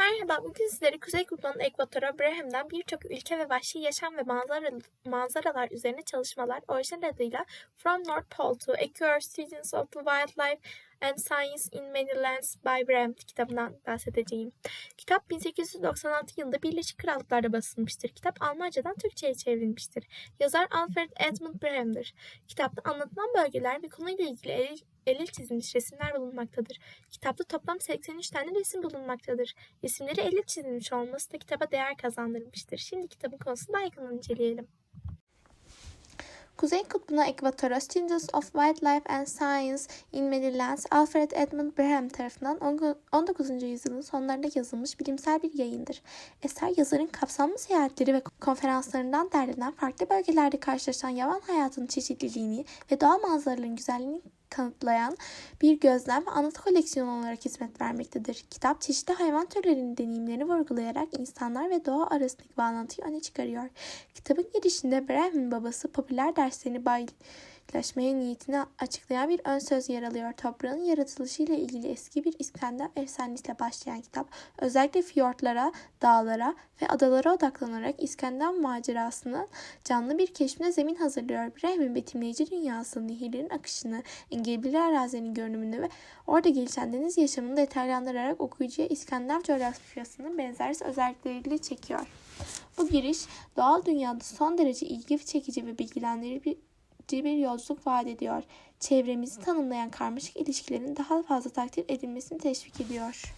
Merhaba, bugün sizlere Kuzey Kutbu'nun Ekvator'a Braham'dan birçok ülke ve vahşi yaşam ve manzara, manzaralar üzerine çalışmalar orijinal adıyla From North Pole to Ecuador Students of the Wildlife and Science in Many Lands by Braham kitabından bahsedeceğim. Kitap 1896 yılında Birleşik Krallıklar'da basılmıştır. Kitap Almancadan Türkçe'ye çevrilmiştir. Yazar Alfred Edmund Braham'dır. Kitapta anlatılan bölgeler ve konuyla ilgili el, el çizilmiş resimler bulunmaktadır. Kitapta toplam 83 tane resim bulunmaktadır. Resimleri elle çizilmiş olması da kitaba değer kazandırmıştır. Şimdi kitabın konusunu daha yakından inceleyelim. Kuzey Kutbu'na Ekvator'a Students of Wildlife and Science in Many Lands Alfred Edmund Braham tarafından 19. yüzyılın sonlarında yazılmış bilimsel bir yayındır. Eser yazarın kapsamlı seyahatleri ve konferanslarından derlenen farklı bölgelerde karşılaşan yaban hayatının çeşitliliğini ve doğal manzaraların güzelliğini kanıtlayan bir gözlem ve anlatı koleksiyonu olarak hizmet vermektedir. Kitap çeşitli hayvan türlerinin deneyimlerini vurgulayarak insanlar ve doğa arasındaki bağlantıyı öne çıkarıyor. Kitabın girişinde Braham'ın babası popüler derslerini paylaşmaya niyetini açıklayan bir ön söz yer alıyor. Toprağın yaratılışıyla ilgili eski bir İskender efsanesiyle başlayan kitap özellikle fiyortlara, dağlara ve adalara odaklanarak İskender macerasının canlı bir keşfine zemin hazırlıyor. Braham'ın betimleyici dünyasının nehirlerin akışını, engebeli arazinin görünümünü ve orada gelişen deniz yaşamını detaylandırarak okuyucuya İskender coğrafyasının benzersiz özellikleriyle çekiyor. Bu giriş doğal dünyada son derece ilgi çekici ve bilgilendirici bir yolculuk vaat ediyor. Çevremizi tanımlayan karmaşık ilişkilerin daha fazla takdir edilmesini teşvik ediyor.